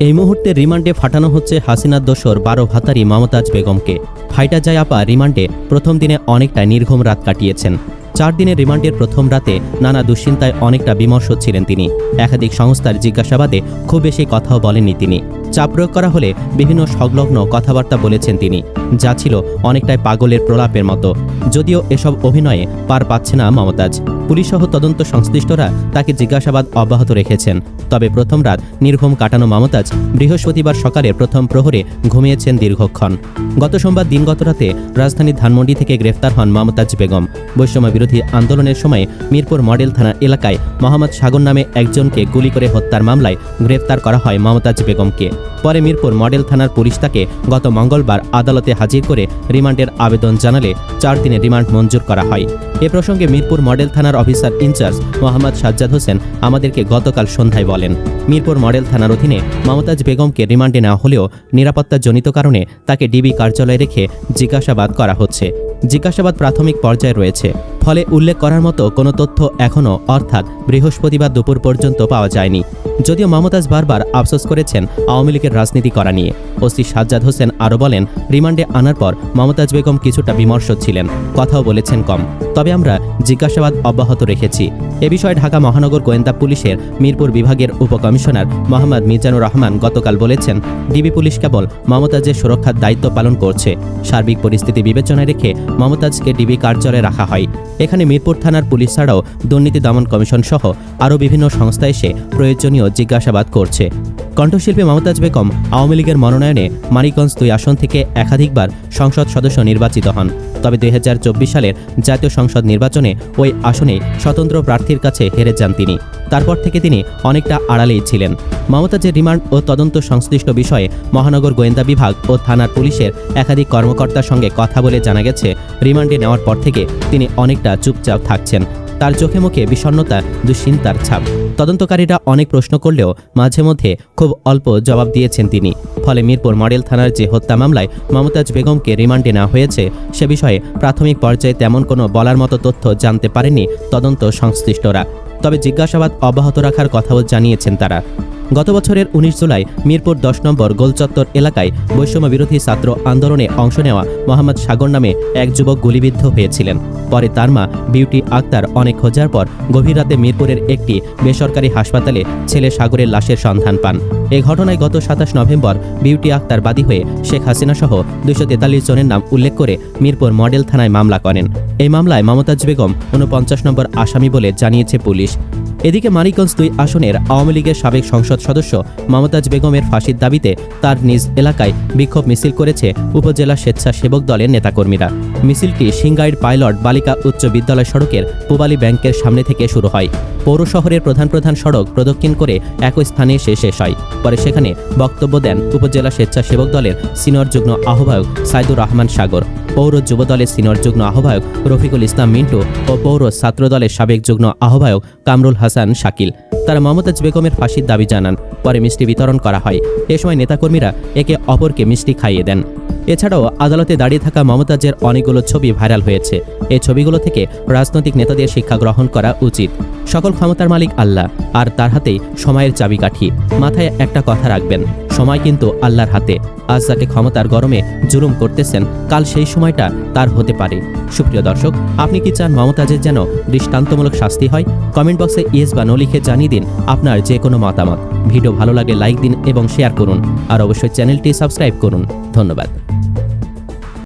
এই মুহূর্তে রিমান্ডে ফাটানো হচ্ছে হাসিনার দোসর বারো ভাতারি মমতাজ বেগমকে। ফাইটা যায় আপা রিমান্ডে, প্রথম দিনে অনেকটা নির্ঘম রাত কাটিয়েছেন। চার দিনের রিমান্ডের প্রথম রাতে নানা দুশ্চিন্তায় অনেকটা বিমর্ষ ছিলেন তিনি। একাধিক সংস্থার জিজ্ঞাসাবাদে খুব বেশি কথাও বলেননি তিনি। চাপ প্রয়োগ করা হলে বিভিন্ন সংলগ্ন কথাবার্তা বলেছেন তিনি। যা ছিল অনেকটাই পাগলের প্রলাপের মতো। যদিও এসব অভিনয়ে পার পাচ্ছে না মমতাজ। পুলিশসহ তদন্ত সংশ্লিষ্টরা তাকে জিজ্ঞাসাবাদ অব্যাহত রেখেছেন। তবে প্রথম রাত নির্ঘুম কাটানো মমতাজ বৃহস্পতিবার সকালে প্রথম প্রহরে ঘুমিয়েছেন দীর্ঘক্ষণ। গত সোমবার দিনগত রাতে রাজধানীর ধানমন্ডি থেকে গ্রেফতার হন মমতাজ বেগম। বৈষম্য বিরোধী আন্দোলনের সময় মিরপুর মডেল থানা এলাকায় মোহাম্মদ সাগর নামে একজনকে গুলি করে হত্যার মামলায় গ্রেফতার করা হয় মমতাজ বেগমকে। পরে মিরপুর মডেল থানার পুলিশ তাকে গত মঙ্গলবার আদালতে হাজির করে রিমান্ডের আবেদন জানালে চার দিনের রিমান্ড মঞ্জুর করা হয়। এ প্রসঙ্গে মিরপুর মডেল থানার officer in charge Mohammad Sajjad Hossain আমাদেরকে গতকাল সন্ধ্যায় বলেন। মিরপুর মডেল থানার অধীনে মমতাজ বেগমকে রিমান্ডে নেওয়া হলেও নিরাপত্তাজনিত কারণে তাকে ডিবি কার্যালয়ে রেখে জিজ্ঞাসাবাদ করা হচ্ছে। জিজ্ঞাসাবাদ প্রাথমিক পর্যায়ে রয়েছে। ফলে উল্লেখ করার মতো কোনো তথ্য এখনও, অর্থাৎ বৃহস্পতিবার দুপুর পর্যন্ত পাওয়া যায়নি। যদিও মমতাজ বারবার আফসোস করেছেন আওয়ামী লীগের রাজনীতি করা নিয়ে। ওসি সাজ্জাদ হোসেন আরও বলেন, রিমান্ডে আনার পর মমতাজ বেগম কিছুটা বিমর্ষ ছিলেন, কথাও বলেছেন কম। তবে আমরা জিজ্ঞাসাবাদ অব্যাহত রেখেছি। এ বিষয়ে ঢাকা মহানগর গোয়েন্দা পুলিশের মিরপুর বিভাগের উপকমিশনার মোহাম্মদ মিজানুর রহমান গতকাল বলেছেন, ডিবি পুলিশ কেবল মমতাজের সুরক্ষার দায়িত্ব পালন করছে। সার্বিক পরিস্থিতি বিবেচনায় রেখে মমতাজকে ডিবি কার্যালয়ে রাখা হয়। এখানে মিরপুর থানার পুলিশ ছাড়াও দুর্নীতি দমন কমিশন সহ আরও বিভিন্ন সংস্থা এসে প্রয়োজনীয় জিজ্ঞাসাবাদ করছে। কণ্ঠশিল্পী মমতাজ বেগম আওয়ামী লীগের মনোনয়নে মানিকগঞ্জ দুই আসন থেকে একাধিকবার সংসদ সদস্য নির্বাচিত হন। তবে দুই হাজার চব্বিশ সালের জাতীয় সংসদ নির্বাচনে ওই আসনে স্বতন্ত্র প্রার্থীর কাছে হেরে যান তিনি। তারপর থেকে তিনি অনেকটা আড়ালেই ছিলেন। মমতাজের রিমান্ড ও তদন্ত সংশ্লিষ্ট বিষয়ে মহানগর গোয়েন্দা বিভাগ ও থানার পুলিশের একাধিক কর্মকর্তার সঙ্গে কথা বলে জানা গেছে, রিমান্ডে নেওয়ার পর থেকে তিনি অনেকটা চুপচাপ থাকছেন। তার চোখে মুখে বিষণ্ণতা, দুশ্চিন্তার ছাপ। তদন্তকারীরা অনেক প্রশ্ন করলেও মাঝে মধ্যে খুব অল্প জবাব দিয়েছেন তিনি। ফলে মিরপুর মডেল থানার যে হত্যা মামলায় মমতাজ বেগমকে রিমান্ডে নেওয়া হয়েছে, সে বিষয়ে প্রাথমিক পর্যায়ে তেমন কোনো বলার মতো তথ্য জানতে পারেনি তদন্ত সংশ্লিষ্টরা। তবে জিজ্ঞাসাবাদ অব্যাহত রাখার কথাও জানিয়েছেন তারা। গত বছরের উনিশ জুলাই মিরপুর দশ নম্বর গোলচত্বর এলাকায় বৈষম্য বিরোধী ছাত্র আন্দোলনে অংশ নেওয়া মোহাম্মদ সাগর নামে এক যুবক গুলিবিদ্ধ হয়েছিলেন। পরে তার মা, বিউটি আক্তার অনেক খোঁজার পর গভীর রাতে মিরপুরের একটি বেসরকারি হাসপাতালে ছেলে সাগরের লাশের সন্ধান পান। এ ঘটনায় গত সাতাশ নভেম্বর বিউটি আক্তার বাদী হয়ে শেখ হাসিনা সহ দুশো তেতাল্লিশ জনের নাম উল্লেখ করে মিরপুর মডেল থানায় মামলা করেন। এই মামলায় মমতাজ বেগম ঊনপঞ্চাশ নম্বর আসামি বলে জানিয়েছে পুলিশ। এদিকে মানিকগঞ্জ দুই আসনের আওয়ামী লীগের সাবেক সংসদ সদস্য মমতাজ বেগমের ফাঁসির দাবিতে তার নিজ এলাকায় বিক্ষোভ মিছিল করেছে উপজেলা স্বেচ্ছাসেবক দলের নেতাকর্মীরা। মিছিলটি সিংগাইর পাইলট বালিকা উচ্চ বিদ্যালয় সড়কের পুবালি ব্যাংকের সামনে থেকে শুরু হয়। পৌর শহরের প্রধান প্রধান সড়ক প্রদক্ষিণ করে একই স্থানে এসে শেষ হয়। পরে সেখানে বক্তব্য দেন উপজেলা স্বেচ্ছাসেবক দলের সিনিয়র যুগ্ম আহ্বায়ক সাইদুর রহমান সাগর, পৌর যুব দলের সিনিয়র যুগ্ম আহ্বায়ক রফিকুল ইসলাম মিন্টু ও পৌর ছাত্র দলের সাবেক যুগ্ম আহ্বায়ক কামরুল হাসান। শাকিল। তারা মমতাজ বেগমের ফাঁসির দাবি জানান। পরে মিষ্টি বিতরণ করা হয়। এ সময় নেতাকর্মীরা একে অপরকে মিষ্টি খাইয়ে দেন। এছাড়াও আদালতে দাঁড়িয়ে থাকা মমতাজের অনেকগুলো ছবি ভাইরাল হয়েছে। এই ছবিগুলো থেকে রাজনৈতিক নেতাদের শিক্ষা গ্রহণ করা উচিত। সকল ক্ষমতার মালিক আল্লাহ, আর তার হাতেই সময়ের চাবিকাঠি। মাথায় একটা কথা রাখবেন। সময় কিন্তু আল্লাহর হাতে। আজ যাকে ক্ষমতার গরমে জুলুম করতেছেন, কাল সেই সময়টা তার হতে পারে। সুপ্রিয় দর্শক, আপনি কি চান মমতাজের যেন দৃষ্টান্তমূলক শাস্তি হয়? কমেন্ট বক্সে ইয়েস বা নো লিখে জানিয়ে দিন আপনার যে কোনো মতামত। ভিডিও ভালো লাগে লাইক দিন এবং শেয়ার করুন। আর অবশ্যই চ্যানেলটি সাবস্ক্রাইব করুন। ধন্যবাদ।